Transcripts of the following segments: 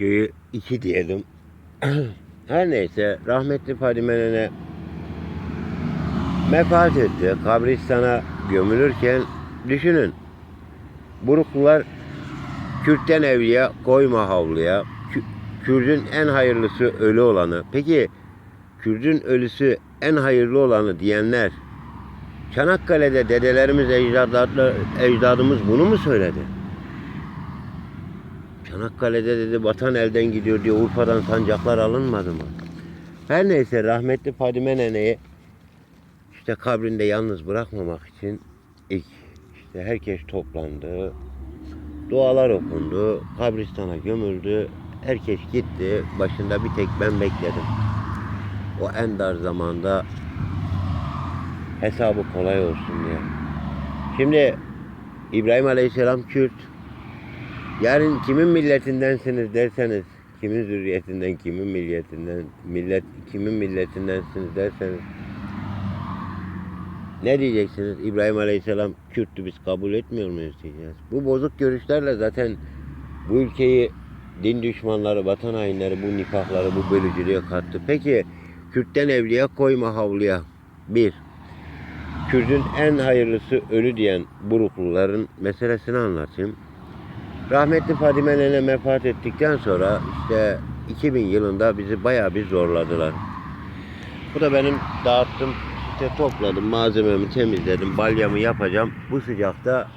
köyü iki diyelim. Her neyse rahmetli Fadime Nene vefat etti. Kabristana gömülürken düşünün. Buruklular Kürt'ten evliya koyma havluya. Kü- Kürt'ün en hayırlısı ölü olanı. Peki Kürt'ün ölüsü en hayırlı olanı diyenler Çanakkale'de dedelerimiz, ecdadımız bunu mu söyledi? Çanakkale'de dedi vatan elden gidiyor diye Urfa'dan sancaklar alınmadı mı? Her neyse rahmetli Fadime Nene'yi işte kabrinde yalnız bırakmamak için ilk işte herkes toplandı. Dualar okundu. Kabristana gömüldü. Herkes gitti. Başında bir tek ben bekledim. O en dar zamanda hesabı kolay olsun diye. Şimdi İbrahim Aleyhisselam Kürt. Yarın kimin milletindensiniz derseniz, kimin zürriyetinden, kimin milletinden, millet kimin milletindensiniz derseniz ne diyeceksiniz? İbrahim Aleyhisselam Kürttü biz kabul etmiyor muyuz diyeceğiz. Bu bozuk görüşlerle zaten bu ülkeyi din düşmanları, vatan hainleri bu nifakları, bu bölücülüğe kattı. Peki Kürt'ten evliya koyma havluya. Bir, Kürt'ün en hayırlısı ölü diyen burukluların meselesini anlatayım. Rahmetli Fadime Nene vefat ettikten sonra işte 2000 yılında bizi bayağı bir zorladılar. Bu da benim dağıttım, işte topladım, malzememi temizledim, balyamı yapacağım. Bu sıcakta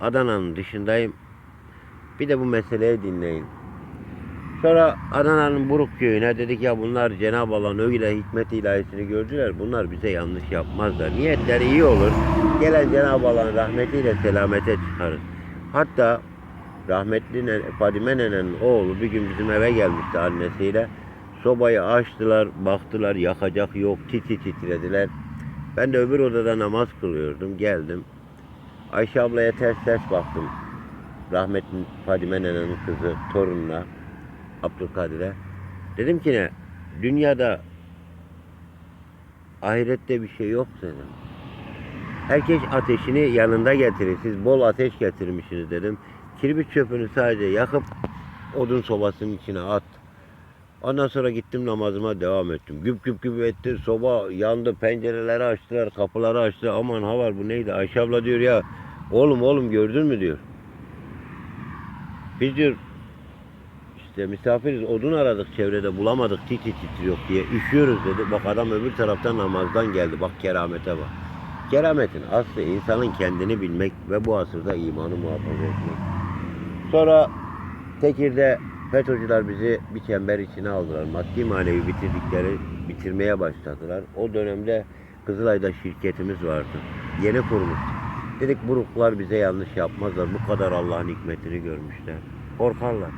Adana'nın dışındayım. Bir de bu meseleyi dinleyin. Sonra Adana'nın Buruk köyüne dedik ya bunlar Cenab-ı Allah'ın öyle hikmet ilahisini gördüler. Bunlar bize yanlış yapmazlar. Niyetleri iyi olur. Gelen Cenab-ı Allah'ın rahmetiyle selamete çıkarız. Hatta rahmetli Nene- Fadime Nene'nin oğlu bir gün bizim eve gelmişti annesiyle. Sobayı açtılar, baktılar yakacak yok, titi titrediler. Ben de öbür odada namaz kılıyordum, geldim. Ayşe ablaya ters ters baktım. Rahmetli Fadime Nene'nin kızı, torununa, Abdülkadir'e. Dedim ki ne, dünyada ahirette bir şey yok dedim. Herkes ateşini yanında getirir. Siz bol ateş getirmişsiniz dedim. Kirbit çöpünü sadece yakıp odun sobasının içine at. Ondan sonra gittim namazıma devam ettim. Güp güp güp etti. Soba yandı. Pencereleri açtılar. Kapıları açtı. Aman ha var bu neydi? Ayşe abla diyor ya. Oğlum oğlum gördün mü diyor. Biz diyor işte misafiriz odun aradık çevrede bulamadık titi titriyor diye üşüyoruz dedi. Bak adam öbür taraftan namazdan geldi. Bak keramete bak. Kerametin aslı insanın kendini bilmek ve bu asırda imanı muhafaza etmek. Sonra Tekir'de FETÖ'cüler bizi bir çember içine aldılar. Maddi manevi bitirdikleri, bitirmeye başladılar. O dönemde Kızılay'da şirketimiz vardı. Yeni kurmuştuk. Dedik buruklar bize yanlış yapmazlar. Bu kadar Allah'ın hikmetini görmüşler. Korkarlar.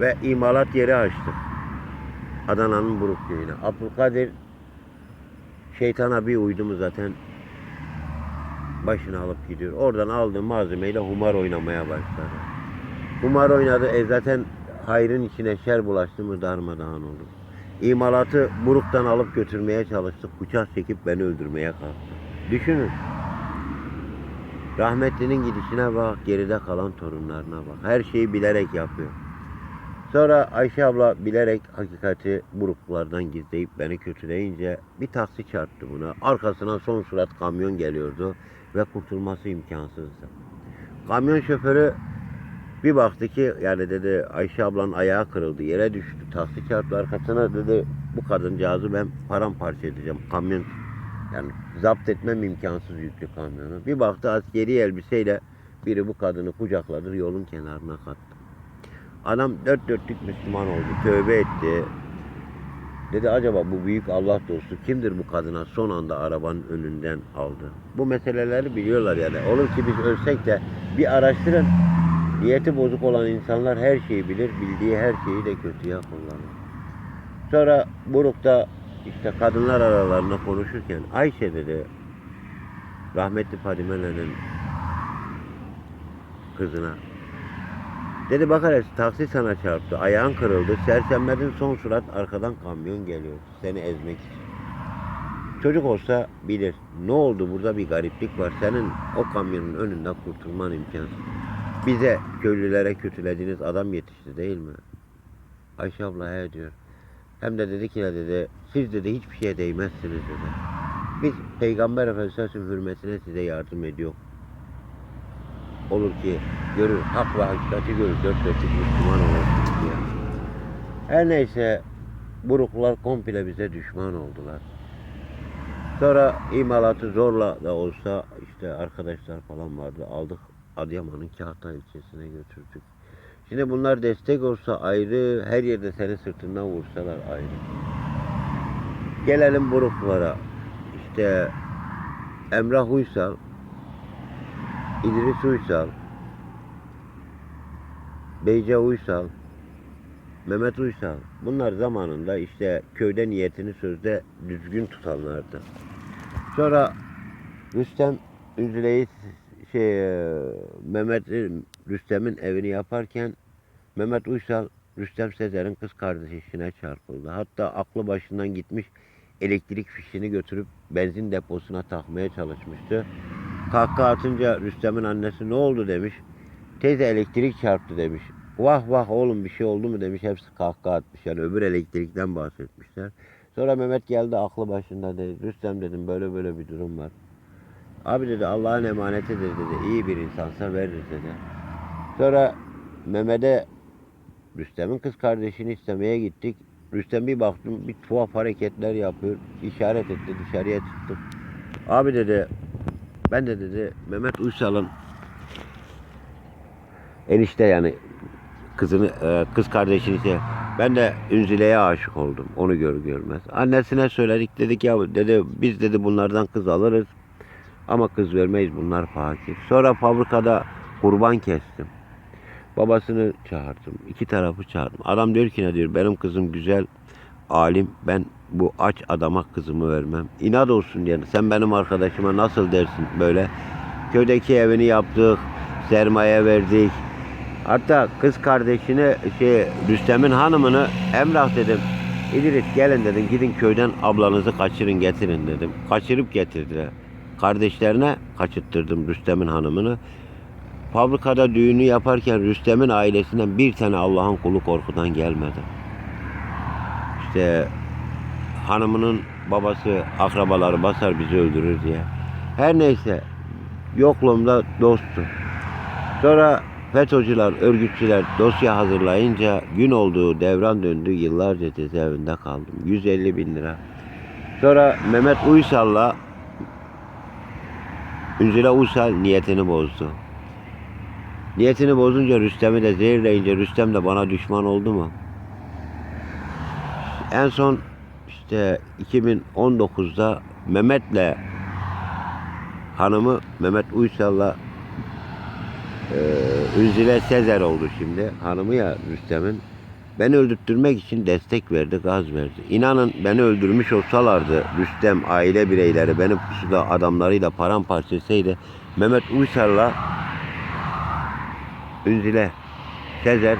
Ve imalat yeri açtık. Adana'nın Buruk köyüne. Abdülkadir şeytana bir uydu mu zaten başını alıp gidiyor. Oradan aldığı malzemeyle humar oynamaya başladı. Kumar oynadı. E zaten hayrın içine şer bulaştı mı darmadağın oldu. İmalatı Buruk'tan alıp götürmeye çalıştık. Bıçak çekip beni öldürmeye kalktı. Düşünün. Rahmetlinin gidişine bak, geride kalan torunlarına bak. Her şeyi bilerek yapıyor. Sonra Ayşe abla bilerek hakikati buruklardan gizleyip beni kötüleyince bir taksi çarptı buna. Arkasına son surat kamyon geliyordu ve kurtulması imkansızdı. Kamyon şoförü bir baktı ki yani dedi Ayşe ablanın ayağı kırıldı yere düştü. Taksi çarptı arkasına dedi bu kadıncağızı ben paramparça edeceğim. Kamyon yani zapt etmem imkansız yüklü kamyonu. Bir baktı askeri elbiseyle biri bu kadını kucakladı yolun kenarına kattı. Adam dört dörtlük Müslüman oldu. Tövbe etti. Dedi acaba bu büyük Allah dostu kimdir bu kadına son anda arabanın önünden aldı. Bu meseleleri biliyorlar yani. Olur ki biz ölsek de bir araştırın. Niyeti bozuk olan insanlar her şeyi bilir. Bildiği her şeyi de kötüye kullanır. Sonra Buruk'ta işte kadınlar aralarında konuşurken Ayşe dedi rahmetli Fadime Nene'nin kızına Dedi bak hele taksi sana çarptı. Ayağın kırıldı. Sersemledin son surat arkadan kamyon geliyor. Seni ezmek için. Çocuk olsa bilir. Ne oldu burada bir gariplik var. Senin o kamyonun önünden kurtulman imkansız. Bize köylülere kötülediğiniz adam yetişti değil mi? Ayşe abla he diyor. Hem de dedi ki ne dedi siz dedi hiçbir şeye değmezsiniz dedi. Biz Peygamber Efendimiz'in hürmetine size yardım ediyor. Olur ki görür, hak ve hakikati görür, dört dörtlük Müslüman olursunuz diye. Her neyse buruklar komple bize düşman oldular. Sonra imalatı zorla da olsa işte arkadaşlar falan vardı. Aldık Adıyaman'ın Kağıttan ilçesine götürdük. Şimdi bunlar destek olsa ayrı, her yerde seni sırtından vursalar ayrı. Gelelim buruklara. İşte Emrah Uysal, İdris Uysal, Beyce Uysal, Mehmet Uysal. Bunlar zamanında işte köyde niyetini sözde düzgün tutanlardı. Sonra Rüstem Üzüle'yi şey Mehmet Rüstem'in evini yaparken Mehmet Uysal Rüstem Sezer'in kız kardeşine çarpıldı. Hatta aklı başından gitmiş elektrik fişini götürüp benzin deposuna takmaya çalışmıştı. Kahkaha atınca Rüstem'in annesi ne oldu demiş. Teyze elektrik çarptı demiş. Vah vah oğlum bir şey oldu mu demiş. Hepsi kahkaha atmış. Yani öbür elektrikten bahsetmişler. Sonra Mehmet geldi aklı başında dedi. Rüstem dedim böyle böyle bir durum var. Abi dedi Allah'ın emanetidir dedi. İyi bir insansa veririz dedi. Sonra Mehmet'e Rüstem'in kız kardeşini istemeye gittik. Rüstem bir baktım bir tuhaf hareketler yapıyor. İşaret etti dışarıya çıktık. Abi dedi ben de dedi Mehmet Uysal'ın enişte yani kızını e, kız kardeşini ise ben de Ünzile'ye aşık oldum. Onu gör görmez. Annesine söyledik dedik ya dedi biz dedi bunlardan kız alırız. Ama kız vermeyiz bunlar fakir. Sonra fabrikada kurban kestim. Babasını çağırdım. iki tarafı çağırdım. Adam diyor ki ne diyor benim kızım güzel alim ben bu aç adama kızımı vermem. İnat olsun yani sen benim arkadaşıma nasıl dersin böyle. Köydeki evini yaptık. Sermaye verdik. Hatta kız kardeşini şey Rüstem'in hanımını Emrah dedim. İdris gelin dedim gidin köyden ablanızı kaçırın getirin dedim. Kaçırıp getirdiler. Kardeşlerine kaçırttırdım Rüstem'in hanımını. Fabrikada düğünü yaparken Rüstem'in ailesinden bir tane Allah'ın kulu korkudan gelmedi. İşte hanımının babası, akrabaları basar bizi öldürür diye. Her neyse yokluğumda dosttu. Sonra FETÖ'cüler, örgütçüler dosya hazırlayınca gün olduğu devran döndü yıllarca cezaevinde kaldım. 150 bin lira. Sonra Mehmet Uysal'la Ünzile Uysal niyetini bozdu. Niyetini bozunca Rüstem'i de zehirleyince Rüstem de bana düşman oldu mu? En son işte 2019'da Mehmet'le hanımı Mehmet Uysal'la ee, Ünzile Sezer oldu şimdi. Hanımı ya Rüstem'in. Beni öldürtmek için destek verdi, gaz verdi. İnanın beni öldürmüş olsalardı Rüstem aile bireyleri beni pusuda adamlarıyla paramparça etseydi Mehmet Uysal'la Ünzile Sezer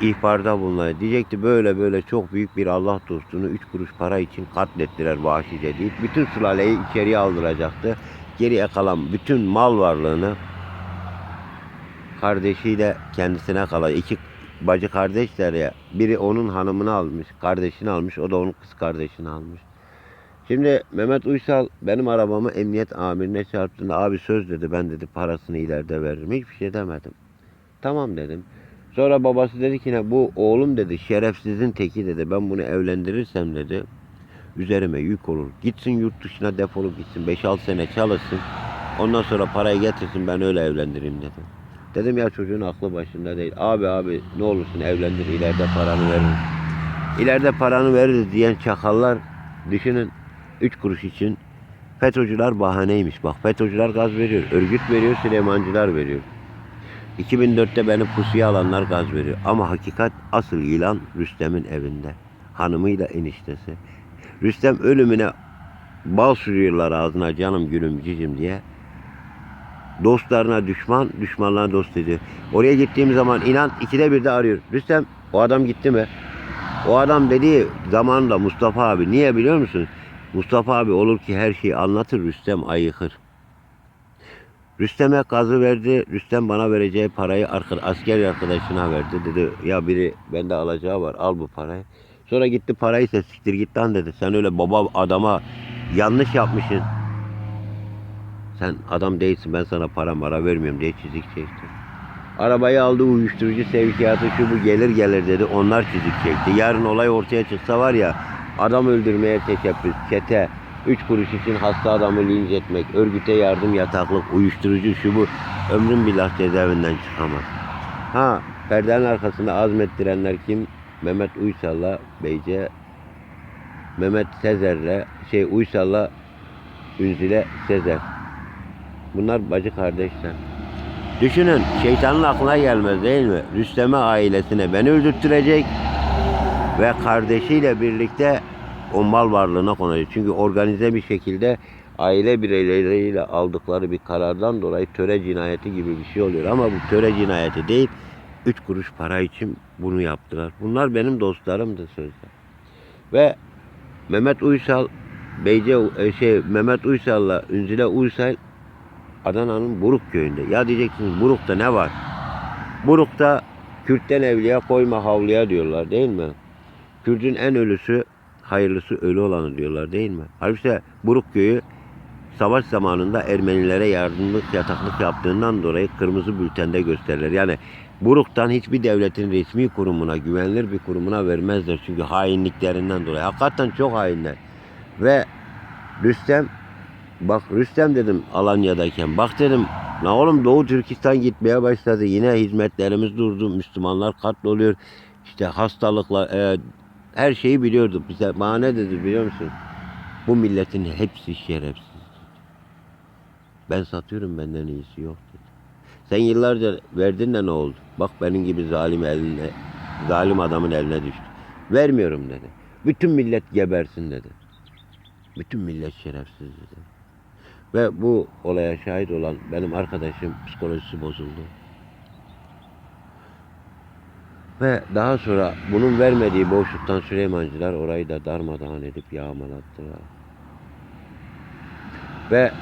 ihbarda bulunaydı. Diyecekti böyle böyle çok büyük bir Allah dostunu üç kuruş para için katlettiler vahşice deyip bütün sülaleyi içeriye aldıracaktı. Geriye kalan bütün mal varlığını kardeşiyle kendisine kalan iki bacı kardeşler ya. Biri onun hanımını almış, kardeşini almış, o da onun kız kardeşini almış. Şimdi Mehmet Uysal benim arabamı emniyet amirine çarptığında abi söz dedi ben dedi parasını ileride veririm. Hiçbir şey demedim. Tamam dedim. Sonra babası dedi ki ne bu oğlum dedi şerefsizin teki dedi. Ben bunu evlendirirsem dedi üzerime yük olur. Gitsin yurt dışına defolup gitsin. 5-6 sene çalışsın. Ondan sonra parayı getirsin ben öyle evlendireyim dedim. Dedim ya çocuğun aklı başında değil. Abi abi ne olursun evlendir ileride paranı veririz. İleride paranı veririz diyen çakallar düşünün 3 kuruş için FETÖ'cüler bahaneymiş. Bak FETÖ'cüler gaz veriyor. Örgüt veriyor, Süleymancılar veriyor. 2004'te beni pusuya alanlar gaz veriyor. Ama hakikat asıl ilan Rüstem'in evinde. Hanımıyla eniştesi. Rüstem ölümüne bal sürüyorlar ağzına canım gülüm cicim diye. Dostlarına düşman, düşmanlarına dost ediyor. Oraya gittiğim zaman inan ikide bir de arıyor. Rüstem o adam gitti mi? O adam dediği zamanında Mustafa abi. Niye biliyor musun? Mustafa abi olur ki her şeyi anlatır Rüstem ayıkır. Rüstem'e gazı verdi. Rüstem bana vereceği parayı asker arkadaşına verdi. Dedi ya biri bende alacağı var al bu parayı. Sonra gitti parayı ise siktir git lan dedi. Sen öyle baba adama yanlış yapmışsın. Sen adam değilsin ben sana para mara vermiyorum diye çizik çekti. Arabayı aldı uyuşturucu sevkiyatı şu bu gelir gelir dedi. Onlar çizik çekti. Yarın olay ortaya çıksa var ya adam öldürmeye teşebbüs, çete, üç kuruş için hasta adamı linç etmek, örgüte yardım yataklık, uyuşturucu şu bu ömrün billah cezaevinden çıkamaz. Ha perdenin arkasında azmettirenler kim? Mehmet Uysal'la Beyce, Mehmet Sezer'le şey Uysal'la Ünzile Sezer. Bunlar bacı kardeşler. Düşünün şeytanın aklına gelmez değil mi? Rüstem'e ailesine beni öldürttürecek ve kardeşiyle birlikte o mal varlığına konacak. Çünkü organize bir şekilde aile bireyleriyle aldıkları bir karardan dolayı töre cinayeti gibi bir şey oluyor. Ama bu töre cinayeti değil, üç kuruş para için bunu yaptılar. Bunlar benim dostlarımdı sözde. Ve Mehmet Uysal, Beyce e, şey Mehmet Uysal'la Ünzile Uysal Adana'nın Buruk köyünde. Ya diyeceksiniz Buruk'ta ne var? Buruk'ta Kürt'ten evliya koyma havluya diyorlar değil mi? Kürt'ün en ölüsü hayırlısı ölü olanı diyorlar değil mi? Halbuki Buruk köyü savaş zamanında Ermenilere yardımlık yataklık yaptığından dolayı kırmızı bültende gösterilir. Yani Buruk'tan hiçbir devletin resmi kurumuna, güvenilir bir kurumuna vermezler. Çünkü hainliklerinden dolayı. Hakikaten çok hainler. Ve Rüstem Bak Rüstem dedim Alanya'dayken. Bak dedim la oğlum Doğu Türkistan gitmeye başladı. Yine hizmetlerimiz durdu. Müslümanlar katloluyor. İşte hastalıkla e, her şeyi biliyorduk. Bize bana ne dedi biliyor musun? Bu milletin hepsi şerefsiz. Ben satıyorum benden iyisi yok dedi. Sen yıllarca verdin de ne oldu? Bak benim gibi zalim eline, zalim adamın eline düştü. Vermiyorum dedi. Bütün millet gebersin dedi. Bütün millet şerefsiz dedi. Ve bu olaya şahit olan benim arkadaşım psikolojisi bozuldu. Ve daha sonra bunun vermediği boşluktan Süleymancılar orayı da darmadağın edip yağmalattılar. Ve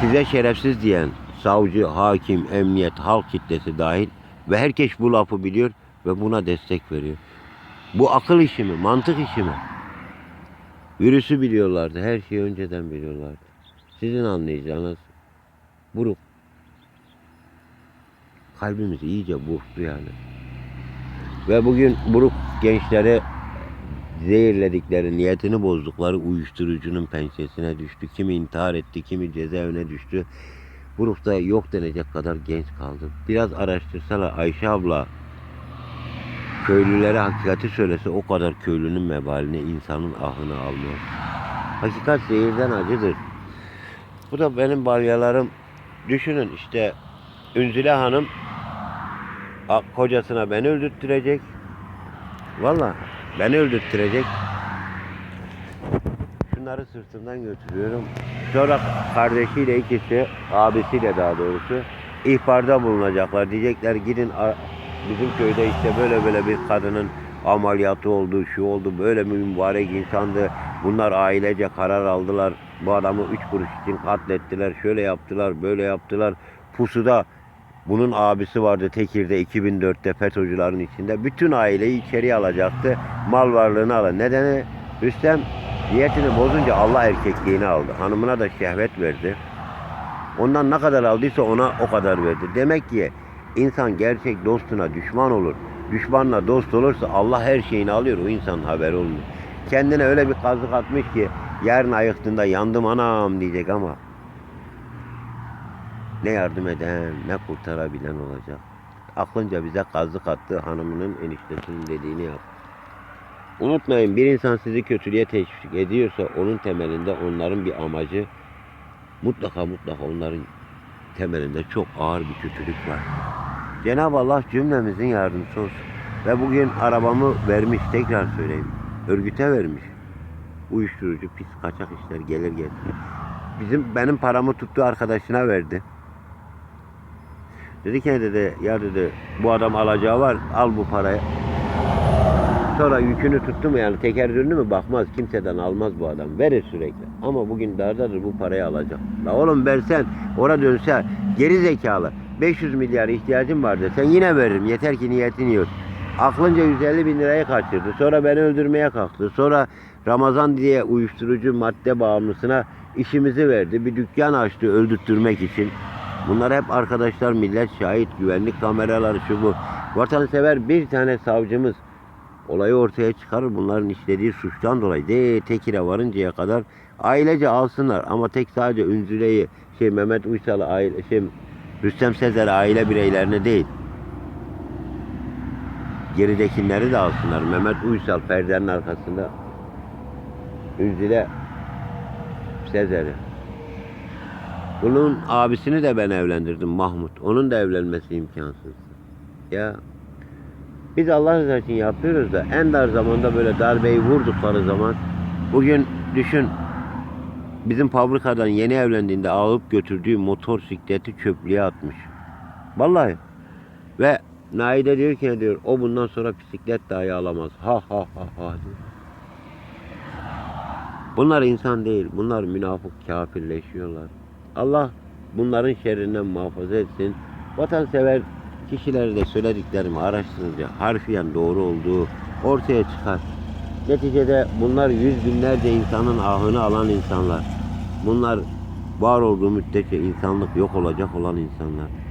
size şerefsiz diyen savcı, hakim, emniyet, halk kitlesi dahil ve herkes bu lafı biliyor ve buna destek veriyor. Bu akıl işi mi, mantık işi mi? Virüsü biliyorlardı, her şeyi önceden biliyorlardı. Sizin anlayacağınız buruk. Kalbimizi iyice burktu yani. Ve bugün buruk gençleri zehirledikleri, niyetini bozdukları uyuşturucunun pençesine düştü. Kimi intihar etti, kimi cezaevine düştü. Buruk'ta yok denecek kadar genç kaldı. Biraz araştırsalar Ayşe abla köylülere hakikati söylese o kadar köylünün mebalini, insanın ahını almıyor. Hakikat zehirden acıdır. Bu da benim balyalarım. Düşünün işte Ünzile Hanım kocasına beni öldürttürecek. Valla beni öldürttürecek. Şunları sırtımdan götürüyorum. Sonra kardeşiyle ikisi, abisiyle daha doğrusu ihbarda bulunacaklar. Diyecekler gidin bizim köyde işte böyle böyle bir kadının ameliyatı oldu, şu oldu, böyle bir mübarek insandı. Bunlar ailece karar aldılar. Bu adamı üç kuruş için katlettiler. Şöyle yaptılar, böyle yaptılar. Pusuda bunun abisi vardı Tekir'de 2004'te FETÖ'cülerin içinde. Bütün aileyi içeriye alacaktı. Mal varlığını alın. Nedeni Rüstem niyetini bozunca Allah erkekliğini aldı. Hanımına da şehvet verdi. Ondan ne kadar aldıysa ona o kadar verdi. Demek ki insan gerçek dostuna düşman olur. Düşmanla dost olursa Allah her şeyini alıyor. O insanın haberi olmuyor. Kendine öyle bir kazık atmış ki yarın ayıktığında yandım anam diyecek ama ne yardım eden ne kurtarabilen olacak. Aklınca bize kazık attı hanımının eniştesinin dediğini yap. Unutmayın bir insan sizi kötülüğe teşvik ediyorsa onun temelinde onların bir amacı mutlaka mutlaka onların temelinde çok ağır bir kötülük var. Cenab-ı Allah cümlemizin yardımcısı olsun. Ve bugün arabamı vermiş tekrar söyleyeyim. Örgüte vermiş. Uyuşturucu, pis kaçak işler gelir gelir. Bizim benim paramı tuttu arkadaşına verdi. Dedi ki dedi ya dedi bu adam alacağı var al bu parayı. Sonra yükünü tuttu mu yani teker döndü mü bakmaz kimseden almaz bu adam. Verir sürekli. Ama bugün dardadır bu parayı alacak. La oğlum versen ora dönse geri zekalı. 500 milyar ihtiyacım var desen yine veririm. Yeter ki niyetin yok. Aklınca 150 bin lirayı kaçırdı. Sonra beni öldürmeye kalktı. Sonra Ramazan diye uyuşturucu madde bağımlısına işimizi verdi. Bir dükkan açtı öldürtmek için. Bunlar hep arkadaşlar millet şahit güvenlik kameraları şu bu. Vatansever bir tane savcımız olayı ortaya çıkarır. Bunların işlediği suçtan dolayı de tekire varıncaya kadar ailece alsınlar. Ama tek sadece Ünzüle'yi şey Mehmet Uysal'ı aile şey Rüstem Sezer'i aile bireylerine değil. Geridekileri de alsınlar. Mehmet Uysal perdenin arkasında Ünzüle Sezer'i. Bunun abisini de ben evlendirdim Mahmut. Onun da evlenmesi imkansız. Ya biz Allah rızası için yapıyoruz da en dar zamanda böyle darbeyi vurdukları zaman bugün düşün bizim fabrikadan yeni evlendiğinde alıp götürdüğü motor sikleti çöplüğe atmış. Vallahi. Ve Naide diyor ki diyor o bundan sonra bisiklet dahi alamaz. Ha ha ha ha diyor. Bunlar insan değil. Bunlar münafık kafirleşiyorlar. Allah bunların şerrinden muhafaza etsin. Vatansever kişileri de söylediklerimi araştırınca harfiyen doğru olduğu ortaya çıkar. Neticede bunlar yüz binlerce insanın ahını alan insanlar. Bunlar var olduğu müddetçe insanlık yok olacak olan insanlar.